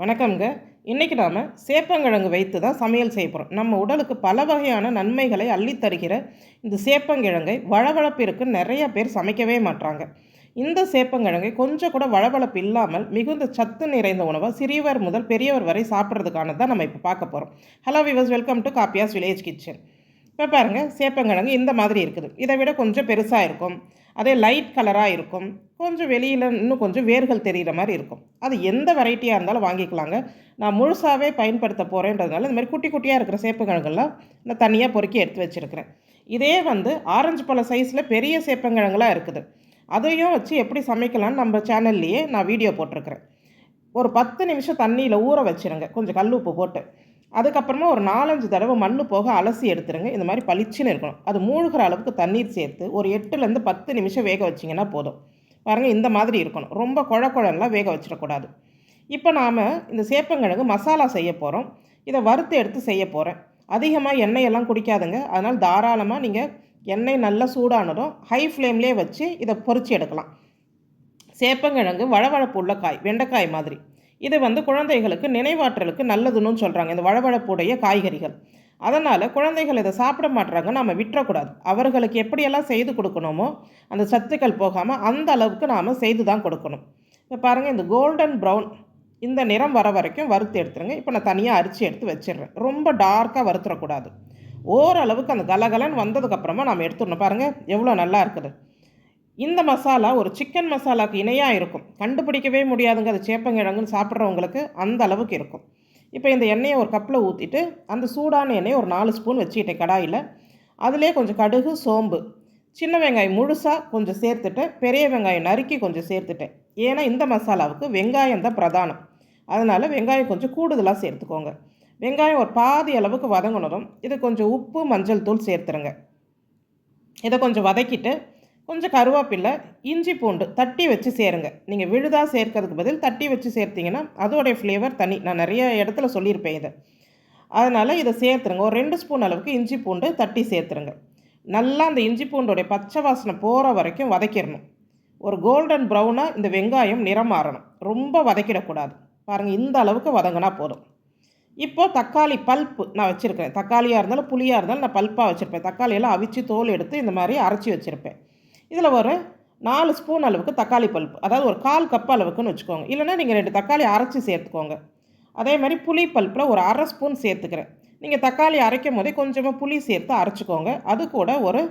வணக்கம்ங்க. இன்றைக்கி நாம் சேப்பங்கிழங்கு வைத்து தான் சமையல் செய்ய போகிறோம் நம்ம உடலுக்கு பல வகையான நன்மைகளை அள்ளித்தருகிற இந்த சேப்பங்கிழங்கை வழவழப்பிற்கு நிறைய பேர் சமைக்கவே மாட்றாங்க. இந்த சேப்பங்கிழங்கை கொஞ்சம் கூட வழவழப்பு இல்லாமல் மிகுந்த சத்து நிறைந்த உணவாக சிறியவர் முதல் பெரியவர் வரை சாப்பிட்றதுக்கானது தான் நம்ம இப்போ பார்க்க போகிறோம் ஹலோ விவர்ஸ் வெல்கம் டு காப்பியாஸ் வில்லேஜ் கிச்சன் இப்போ பாருங்கள் சேப்பங்கிழங்கு இந்த மாதிரி இருக்குது. இதை விட கொஞ்சம் பெருசாக இருக்கும். அதே லைட் கலராக இருக்கும். கொஞ்சம் வெளியில் இன்னும் கொஞ்சம் வேர்கள் தெரிகிற மாதிரி இருக்கும். அது எந்த வெரைட்டியாக இருந்தாலும் வாங்கிக்கலாங்க. நான் முழுசாகவே பயன்படுத்த போகிறேன்றதுனால இந்த மாதிரி குட்டி குட்டியாக இருக்கிற சேப்பங்கிழங்கெல்லாம் நான் தனியாக பொறுக்கி எடுத்து வச்சுருக்கிறேன். இதே வந்து ஆரஞ்சு பழ சைஸில் பெரிய சேப்பங்கிழங்குலாம் இருக்குது. அதையும் வச்சு எப்படி சமைக்கலாம்னு நம்ம சேனல்லையே நான் வீடியோ போட்டிருக்கிறேன். ஒரு பத்து நிமிஷம் தண்ணியில் ஊற வச்சுருங்க. கொஞ்சம் கல் உப்பு போட்டு. அதுக்கப்புறமா ஒரு நாலஞ்சு தடவை மண் போக அலசி எடுத்துருங்க. இந்த மாதிரி பளிச்சுன்னு இருக்கணும். அது மூழ்கிற அளவுக்கு தண்ணீர் சேர்த்து ஒரு எட்டுலேருந்து பத்து நிமிஷம் வேக வச்சிங்கன்னா போதும். பாருங்கள் இந்த மாதிரி இருக்கணும். ரொம்ப குழ குழலாம் வேக வச்சிடக்கூடாது. இப்போ நாம் இந்த சேப்பங்கிழங்கு மசாலா செய்ய போகிறோம் இதை வறுத்து எடுத்து செய்ய போகிறேன் அதிகமாக எண்ணெயெல்லாம் குடிக்காதுங்க. அதனால் தாராளமாக நீங்கள் எண்ணெய் நல்லா சூடானதும் ஹை ஃப்ளேம்லேயே வச்சு இதை பொறிச்சு எடுக்கலாம். சேப்பங்கிழங்கு வழவழப்பு உள்ள காய் வெண்டைக்காய் மாதிரி. இது வந்து குழந்தைகளுக்கு நினைவாற்றலுக்கு நல்லதுன்னு சொல்கிறாங்க இந்த வழவழப்புடைய காய்கறிகள். அதனால் குழந்தைகள் இதை சாப்பிட மாட்டுறாங்க நம்ம விட்டுறக்கூடாது. அவர்களுக்கு எப்படியெல்லாம் செய்து கொடுக்கணுமோ அந்த சத்துக்கள் போகாமல் அந்த அளவுக்கு நாம் செய்து தான் கொடுக்கணும். இப்போ பாருங்கள் இந்த கோல்டன் ப்ரௌன் இந்த நிறம் வர வரைக்கும் வறுத்து எடுத்துருங்க. இப்போ நான் தனியாக அரிச்சு எடுத்து வச்சிடுறேன். ரொம்ப டார்க்காக வறுத்துடக்கூடாது ஓரளவுக்கு அந்த கலகலன்னு வந்ததுக்கப்புறமா நம்ம எடுத்துடணும். பாருங்கள் எவ்வளோ நல்லா இருக்குது. இந்த மசாலா ஒரு சிக்கன் மசாலாவுக்கு இணையாக இருக்கும். கண்டுபிடிக்கவே முடியாதுங்க. அது சேப்பங்கிழங்குன்னு சாப்பிட்றவங்களுக்கு அந்த அளவுக்கு இருக்கும். இப்போ இந்த எண்ணெயை ஒரு கப்பில் ஊற்றிட்டு அந்த சூடான எண்ணெயை ஒரு நாலு ஸ்பூன் வச்சுக்கிட்டேன் கடாயில். அதிலே கொஞ்சம் கடுகு சோம்பு சின்ன வெங்காயம் முழுசாக கொஞ்சம் சேர்த்துட்டு பெரிய வெங்காயம் நறுக்கி கொஞ்சம் சேர்த்துட்டேன். ஏன்னா இந்த மசாலாவுக்கு வெங்காயம் தான் பிரதானம். அதனால் வெங்காயம் கொஞ்சம் கூடுதலாக சேர்த்துக்கோங்க. வெங்காயம் ஒரு பாதி அளவுக்கு வதங்கினதும் இது கொஞ்சம் உப்பு மஞ்சள் தூள் சேர்த்துருங்க. இதை கொஞ்சம் வதக்கிட்டு கொஞ்சம் கருவேப்பில்லை இஞ்சி பூண்டு தட்டி வச்சு சேருங்க. நீங்கள் விழுதாக சேர்க்கறதுக்கு பதில் தட்டி வச்சு சேர்த்திங்கன்னா அதோடைய ஃப்ளேவர் தனி. நான் நிறைய இடத்துல சொல்லியிருப்பேன் இதை. அதனால் இதை சேர்த்துருங்க. ஒரு ரெண்டு ஸ்பூன் அளவுக்கு இஞ்சி பூண்டு தட்டி சேர்த்துருங்க. நல்லா அந்த இஞ்சி பூண்டோடைய பச்சை வாசனை போகிற வரைக்கும் வதக்கிடணும். ஒரு கோல்டன் ப்ரௌனாக இந்த வெங்காயம் நிறம் மாறணும் ரொம்ப வதக்கிடக்கூடாது. பாருங்கள் இந்த அளவுக்கு வதங்கினா போதும். இப்போது தக்காளி பல்ப்பு நான் வச்சுருக்கேன் தக்காளியாக இருந்தாலும் புளியாக இருந்தாலும் நான் பல்ப்பாக வச்சுருப்பேன். தக்காளியெல்லாம் அவிச்சு தோல் எடுத்து இந்த மாதிரி அரைச்சி வச்சுருப்பேன். இதில் ஒரு நாலு ஸ்பூன் அளவுக்கு தக்காளி பல்ப்பு அதாவது ஒரு கால் கப் அளவுக்குன்னு வச்சுக்கோங்க. இல்லைனா நீங்கள் ரெண்டு தக்காளி அரைச்சி சேர்த்துக்கோங்க. அதே மாதிரி புளி பல்ப்பில் ஒரு அரை ஸ்பூன் சேர்த்துக்கிறேன். நீங்கள் தக்காளி அரைக்கும் போதே கொஞ்சமாக புளி சேர்த்து அரைச்சிக்கோங்க. அது கூட ஒரு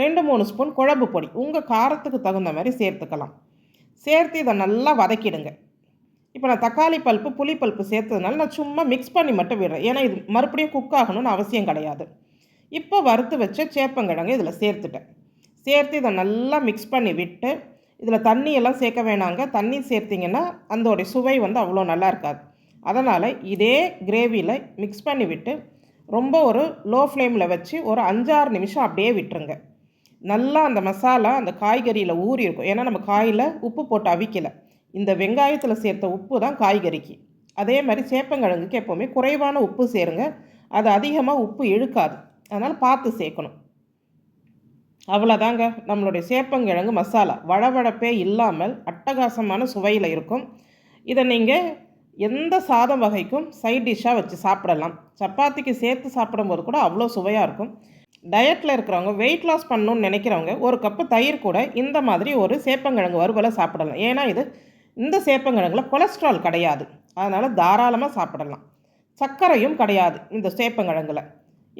ரெண்டு மூணு ஸ்பூன் குழம்பு பொடி. உங்கள் காரத்துக்கு தகுந்த மாதிரி சேர்த்துக்கலாம். சேர்த்து இதை நல்லா வதக்கிடுங்க. இப்போ நான் தக்காளி பல்ப்பு புளி பல்ப்பு சேர்த்ததுனால நான் சும்மா மிக்ஸ் பண்ணி மட்டும் விடுறேன். ஏன்னா இது மறுபடியும் குக் ஆகணும்னு அவசியம் கிடையாது. இப்போ வறுத்து வச்ச சேப்பங்கிழங்கு இதில் சேர்த்துட்டேன். சேர்த்து இதை நல்லா மிக்ஸ் பண்ணி விட்டு இதில் தண்ணியெல்லாம் சேர்க்க வேணாங்க. தண்ணி சேர்த்திங்கன்னா அதோடைய சுவை வந்து அவ்வளோ நல்லா இருக்காது. அதனால் இதே கிரேவியில் மிக்ஸ் பண்ணி விட்டு ரொம்ப ஒரு லோ ஃப்ளேமில் வச்சு ஒரு அஞ்சாறு நிமிஷம் அப்படியே விட்டுருங்க. நல்லா அந்த மசாலா அந்த காய்கறியில் ஊறி இருக்கும். ஏன்னா நம்ம காயில் உப்பு போட்டு அவிக்கலை. இந்த வெங்காயத்தில் சேர்த்த உப்பு தான் காய்கறிக்கு. அதே மாதிரி சேப்பங்கிழங்குக்கு எப்போவுமே குறைவான உப்பு சேருங்க. அது அதிகமாக உப்பு இழுக்காது. அதனால் பார்த்து சேர்க்கணும். அவ்வளோதாங்க நம்மளுடைய சேப்பங்கிழங்கு மசாலா வழவழப்பே இல்லாமல் அட்டகாசமான சுவையில் இருக்கும். இதை நீங்கள் எந்த சாதம் வகைக்கும் சைட் டிஷ்ஷாக வச்சு சாப்பிடலாம். சப்பாத்திக்கு சேர்த்து சாப்பிடும்போது கூட அவ்வளோ சுவையாக இருக்கும். டயட்டில் இருக்கிறவங்க வெயிட் லாஸ் பண்ணணும்னு நினைக்கிறவங்க ஒரு கப்பு தயிர் கூட இந்த மாதிரி ஒரு சேப்பங்கிழங்கு வறுவலை சாப்பிடலாம். ஏன்னா இது இந்த சேப்பங்கிழங்குல கொலஸ்ட்ரால் கிடையாது. அதனால் தாராளமாக சாப்பிடலாம். சர்க்கரையும் கிடையாது இந்த சேப்பங்கிழங்குல.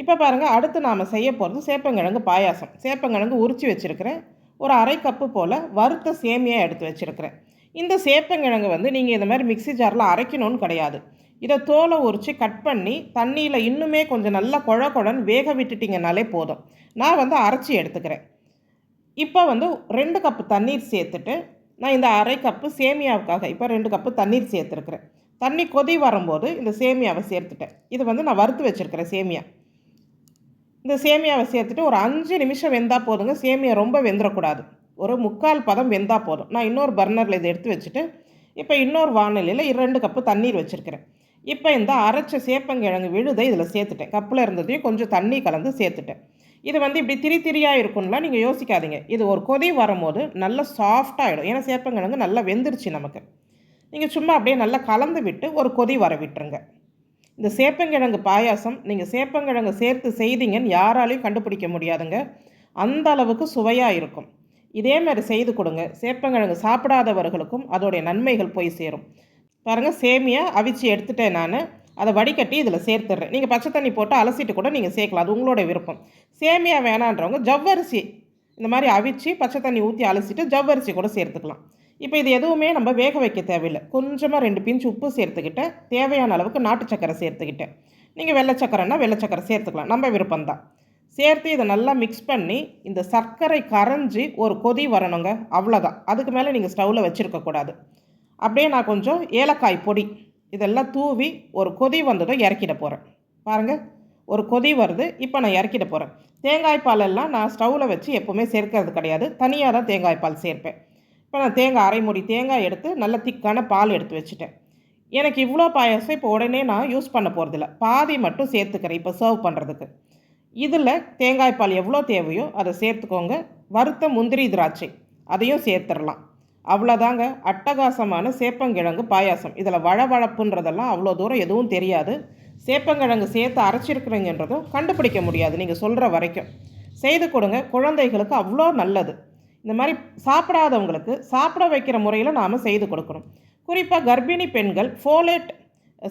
இப்போ பாருங்கள் அடுத்து நாம் செய்ய போகிறது சேப்பங்கிழங்கு பாயாசம். சேப்பங்கிழங்கு உரித்து வச்சுருக்கிறேன். ஒரு அரை கப்பு போல் வறுத்த சேமியாக எடுத்து வச்சுருக்கிறேன். இந்த சேப்பங்கிழங்கு வந்து நீங்கள் இந்த மாதிரி மிக்சி ஜாரில் அரைக்கணும்னு கிடையாது. இதை தோலை உரித்து கட் பண்ணி தண்ணியில் இன்னுமே கொஞ்சம் நல்லா குழ குழன்னு வேக விட்டுட்டிங்கனாலே போதும். நான் வந்து அரைச்சி எடுத்துக்கிறேன். இப்போ வந்து ரெண்டு கப்பு தண்ணீர் சேர்த்துட்டு நான் இந்த அரை கப்பு சேமியாவுக்காக இப்போ ரெண்டு கப்பு தண்ணீர் சேர்த்துருக்குறேன். தண்ணி கொதி வரும்போது இந்த சேமியாவை சேர்த்துட்டேன். இது வந்து நான் வறுத்து வச்சுருக்கிறேன் சேமியா. இந்த சேமியாவை சேர்த்துட்டு ஒரு அஞ்சு நிமிஷம் வெந்தால் போதுங்க. சேமியா ரொம்ப வெந்துடக்கூடாது ஒரு முக்கால் பதம் வெந்தால் போதும். நான் இன்னொரு பர்னரில் இதை எடுத்து வச்சுட்டு இப்போ இன்னொரு வானிலையில் ரெண்டு கப்பு தண்ணீர் வச்சுருக்கிறேன். இப்போ இந்த அரைச்ச சேப்பங்கிழங்கு விழுதை இதில் சேர்த்துட்டேன். கப்பில் இருந்ததையும் கொஞ்சம் தண்ணி கலந்து சேர்த்துட்டேன். இது வந்து இப்படி திரி திரியாக இருக்கும்லாம் நீங்கள் யோசிக்காதீங்க. இது ஒரு கொதி வரும்போது நல்லா சாஃப்டாகிடும் ஏன்னா சேப்பங்கிழங்கு நல்லா வெந்துருச்சு நமக்கு. நீங்கள் சும்மா அப்படியே நல்லா கலந்து விட்டு ஒரு கொதி வர விட்டுருங்க. இந்த சேப்பங்கிழங்கு பாயாசம் நீங்கள் சேப்பங்கிழங்கு சேர்த்து செய்தீங்கன்னு யாராலையும் கண்டுபிடிக்க முடியாதுங்க. அந்த அளவுக்கு சுவையாக இருக்கும். இதே மாதிரி செய்து கொடுங்க. சேப்பங்கிழங்கு சாப்பிடாதவர்களுக்கும் அதோடைய நன்மைகள் போய் சேரும். பாருங்கள் சேமியா அவிச்சு எடுத்துட்டேன் நான். அதை வடிகட்டி இதில் சேர்த்துடுறேன். நீங்கள் பச்சை தண்ணி போட்டு அலசிட்டு கூட நீங்கள் சேர்க்கலாம். அது உங்களோட விருப்பம். சேமியா வேணான்றவங்க ஜவ்வரிசி இந்த மாதிரி அவிச்சு பச்சை தண்ணி ஊற்றி அலசிட்டு ஜவ்வரிசி கூட சேர்த்துக்கலாம். இப்போ இது எதுவுமே நம்ம வேக வைக்க தேவையில்லை. கொஞ்சமாக ரெண்டு பிஞ்சு உப்பு சேர்த்துக்கிட்டேன் தேவையான அளவுக்கு நாட்டு சக்கரை சேர்த்துக்கிட்டேன் நீங்கள் வெள்ளை சக்கரைன்னா வெள்ளை சக்கரை சேர்த்துக்கலாம். நம்ம விருப்பம்தான். சேர்த்து இதை நல்லா மிக்ஸ் பண்ணி இந்த சர்க்கரை கரைஞ்சி ஒரு கொதி வரணுங்க. அவ்வளோதான் அதுக்கு மேலே நீங்கள் ஸ்டவ்வில் வச்சுருக்கக்கூடாது அப்படியே நான் கொஞ்சம் ஏலக்காய் பொடி இதெல்லாம் தூவி ஒரு கொதி வந்ததும் இறக்கிட போகிறேன் பாருங்கள் ஒரு கொதி வருது. இப்போ நான் இறக்கிட போகிறேன் தேங்காய் பாலெல்லாம் நான் ஸ்டவ்வில் வச்சு எப்போவுமே சேர்க்கறது கிடையாது. தனியாக தான் தேங்காய் பால் சேர்ப்பேன். இப்போ நான் தேங்காய் அரை மூடி தேங்காய் எடுத்து நல்ல திக்கான பால் எடுத்து வச்சுட்டேன். எனக்கு இவ்வளோ பாயாசம் இப்போ உடனே நான் யூஸ் பண்ண போகிறதில்ல பாதி மட்டும் சேர்த்துக்கிறேன் இப்போ சர்வ் பண்ணுறதுக்கு இதில் தேங்காய் பால் எவ்வளோ தேவையோ அதை சேர்த்துக்கோங்க. வறுத்த முந்திரி திராட்சை அதையும் சேர்த்துடலாம். அவ்வளோதாங்க அட்டகாசமான சேப்பங்கிழங்கு பாயாசம். இதில் வழவழப்புன்றதெல்லாம் அவ்வளோ தூரம் எதுவும் தெரியாது. சேப்பங்கிழங்கு சேர்த்து அரைச்சிருக்கிறீங்கன்றதும் கண்டுபிடிக்க முடியாது. நீங்கள் சொல்கிற வரைக்கும். செய்து கொடுங்க. குழந்தைகளுக்கு அவ்வளோ நல்லது. இந்த மாதிரி சாப்பிடாதவங்களுக்கு சாப்பிட வைக்கிற முறையில் நாம் செய்து கொடுக்கணும். குறிப்பாக கர்ப்பிணி பெண்கள் ஃபோலேட்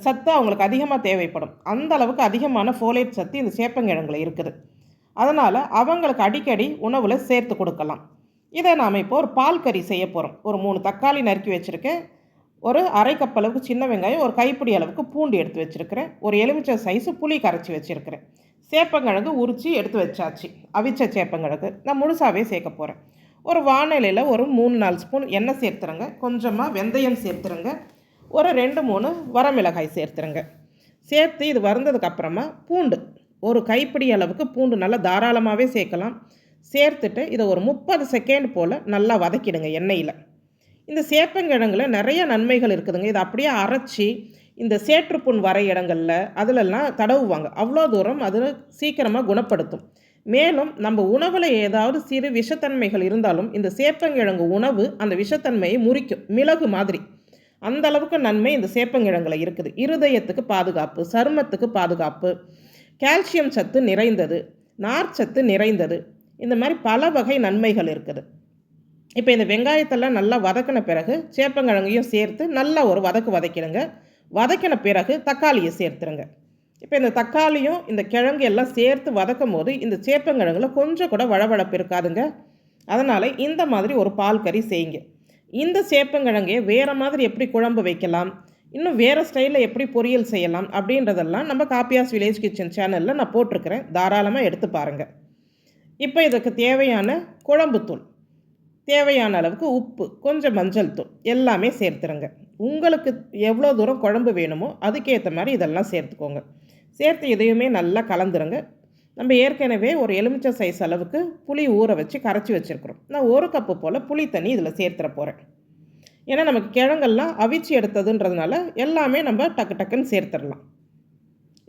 சத்து அவங்களுக்கு அதிகமாக தேவைப்படும். அந்த அளவுக்கு அதிகமான ஃபோலேட் சத்து இந்த சேப்பங்கிழங்குல இருக்குது. அதனால் அவங்களுக்கு அடிக்கடி உணவில் சேர்த்து கொடுக்கலாம். இதை நாம் இப்போ ஒரு பால் கறி செய்ய போகிறோம் ஒரு மூணு தக்காளி நறுக்கி வச்சுருக்கேன். ஒரு அரை கப் அளவுக்கு சின்ன வெங்காயம் ஒரு கைப்பிடி அளவுக்கு பூண்டு எடுத்து வச்சுருக்கிறேன். ஒரு எலுமிச்சை சைஸு புளி கரைச்சி வச்சுருக்கிறேன். சேப்பங்கிழங்கு உரித்து எடுத்து வச்சாச்சு. அவிச்ச சேப்பங்கிழங்கு. நான் முழுசாகவே சேர்க்க போகிறேன் ஒரு வானிலையில் ஒரு மூணு நாலு ஸ்பூன் எண்ணெய் சேர்த்துருங்க. கொஞ்சமாக வெந்தயம் சேர்த்துருங்க. ஒரு ரெண்டு மூணு வரமிளகாய் சேர்த்துருங்க. சேர்த்து இது வறந்ததுக்கப்புறமா பூண்டு. ஒரு கைப்பிடி அளவுக்கு பூண்டு நல்லா தாராளமாகவே சேர்க்கலாம். சேர்த்துட்டு இதை ஒரு முப்பது செகண்ட் போல் நல்லா வதக்கிடுங்க எண்ணெயில். இந்த சேப்பங்கிழங்குல நிறைய நன்மைகள் இருக்குதுங்க. இதை அப்படியே அரைச்சி இந்த சேற்றுப்புண் வர இடங்களில் அதிலெல்லாம் தடவுவாங்க. அவ்வளோ தூரம் அது சீக்கிரமாக குணப்படுத்தும். மேலும் நம்ம உணவில் ஏதாவது சிறு விஷத்தன்மைகள் இருந்தாலும் இந்த சேப்பங்கிழங்கு உணவு அந்த விஷத்தன்மையை முறிக்கும். மிளகு மாதிரி. அந்த அளவுக்கு நன்மை இந்த சேப்பங்கிழங்குல இருக்குது. இருதயத்துக்கு பாதுகாப்பு சருமத்துக்கு பாதுகாப்பு. கால்சியம் சத்து நிறைந்தது நார்ச்சத்து நிறைந்தது. இந்த மாதிரி பல வகை நன்மைகள் இருக்குது. இப்போ இந்த வெங்காயத்தெல்லாம் நல்லா வதக்கின பிறகு சேப்பங்கிழங்கையும் சேர்த்து நல்லா ஒரு வதக்கு வதக்கிடுங்க. வதக்கின பிறகு தக்காளியை சேர்த்துருங்க. இப்போ இந்த தக்காளியும் இந்த கிழங்கு எல்லாம் சேர்த்து வதக்கும் போது இந்த சேப்பங்கிழங்குல கொஞ்சம் கூட வழவழப்பு இருக்காதுங்க. அதனால் இந்த மாதிரி ஒரு பால் கறி செய்யுங்க. இந்த சேப்பங்கிழங்கையை வேறு மாதிரி எப்படி குழம்பு வைக்கலாம்? இன்னும் வேறு ஸ்டைலில் எப்படி பொரியல் செய்யலாம்? அப்படின்றதெல்லாம் நம்ம காப்பியாஸ் வில்லேஜ் கிச்சன் சேனலில் நான் போட்டிருக்கிறேன். தாராளமாக எடுத்து பாருங்கள் இப்போ இதுக்கு தேவையான குழம்புத்தூள் தேவையான அளவுக்கு உப்பு கொஞ்சம் மஞ்சள் தூள் எல்லாமே சேர்த்துருங்க. உங்களுக்கு எவ்வளோ தூரம் குழம்பு வேணுமோ அதுக்கேற்ற மாதிரி இதெல்லாம் சேர்த்துக்கோங்க. சேர்த்து இதையுமே நல்லா கலந்துருங்க. நம்ம ஏற்கனவே ஒரு எலுமிச்சை சைஸ் அளவுக்கு புளி ஊற வச்சு கரைச்சி வச்சுருக்குறோம். நான் ஒரு கப்பு போல் புளி தண்ணி இதில் சேர்த்துற போகிறேன் ஏன்னா நமக்கு கிழங்கெல்லாம் அவிச்சு எடுத்ததுன்றதுனால எல்லாமே நம்ம டக்கு டக்குன்னு சேர்த்துடலாம்.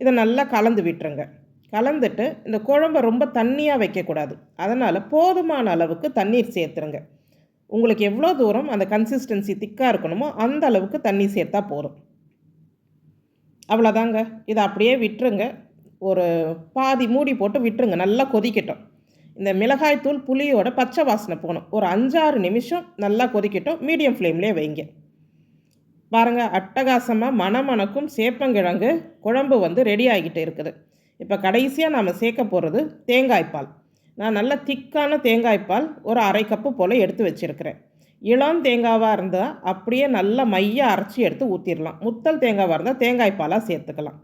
இதை நல்லா கலந்து விட்டுருங்க. கலந்துட்டு இந்த குழம்பை ரொம்ப தண்ணியாக வைக்கக்கூடாது. அதனால் போதுமான அளவுக்கு தண்ணீர் சேர்த்துருங்க. உங்களுக்கு எவ்வளோ தூரம் அந்த கன்சிஸ்டன்சி திக்காக இருக்கணுமோ அந்த அளவுக்கு தண்ணி சேர்த்தா போதும். அவ்வளோதாங்க. இதை அப்படியே விட்டுருங்க. ஒரு பாதி மூடி போட்டு விட்டுருங்க. நல்லா கொதிக்கட்டும். இந்த மிளகாய்த்தூள் புளியோட பச்சை வாசனை போகணும். ஒரு அஞ்சாறு நிமிஷம் நல்லா கொதிக்கட்டும். மீடியம் ஃப்ளேம்லேயே வைங்க. பாருங்கள் அட்டகாசமாக மணமணக்கும் சேப்பங்கிழங்கு குழம்பு வந்து ரெடி ஆகிட்டு இருக்குது. இப்போ கடைசியாக நாம் சேர்க்க போகிறது தேங்காய்ப்பால் நான் நல்லா திக்கான தேங்காய்ப்பால் ஒரு அரை கப்பு போல் எடுத்து வச்சுருக்கிறேன். இளம் தேங்காவாக இருந்தால் அப்படியே நல்லா மைய அரைச்சி எடுத்து ஊற்றிடலாம் முத்தல் தேங்காவாக இருந்தால் தேங்காய் பாலாக சேர்த்துக்கலாம்.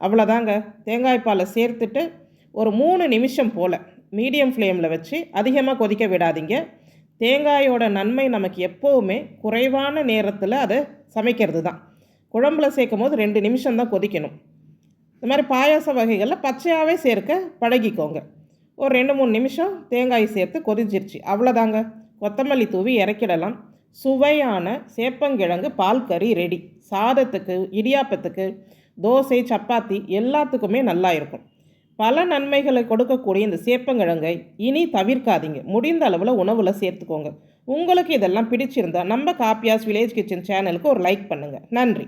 அவ்வளோதாங்க. தேங்காய்ப்பாலை சேர்த்துட்டு ஒரு மூணு நிமிஷம் போல் மீடியம் ஃப்ளேமில் வச்சு அதிகமாக கொதிக்க விடாதீங்க. தேங்காயோட நன்மை நமக்கு எப்போவுமே குறைவான நேரத்தில் அதை சமைக்கிறது தான். குழம்புல சேர்க்கும் போது ரெண்டு நிமிஷம் தான் கொதிக்கணும். இந்த மாதிரி பாயாச வகைகளில் பச்சையாகவே சேர்க்க பழகிக்கோங்க. ஒரு ரெண்டு மூணு நிமிஷம் தேங்காய் சேர்த்து கொதிச்சிருச்சு அவ்வளோதாங்க. கொத்தமல்லி தூவி இறக்கிடலாம். சுவையான சேப்பங்கிழங்கு பால் கறி ரெடி சாதத்துக்கு இடியாப்பத்துக்கு தோசை சப்பாத்தி எல்லாத்துக்குமே நல்லா இருக்கும். பல நன்மைகளை கொடுக்கக்கூடிய இந்த சேப்பங்கிழங்கை இனி தவிர்க்காதீங்க. முடிந்த அளவில் உணவில் சேர்த்துக்கோங்க. உங்களுக்கு இதெல்லாம் பிடிச்சிருந்தா நம்ம காப்பியாஸ் வில்லேஜ் கிச்சன் சேனலுக்கு ஒரு லைக் பண்ணுங்கள் நன்றி.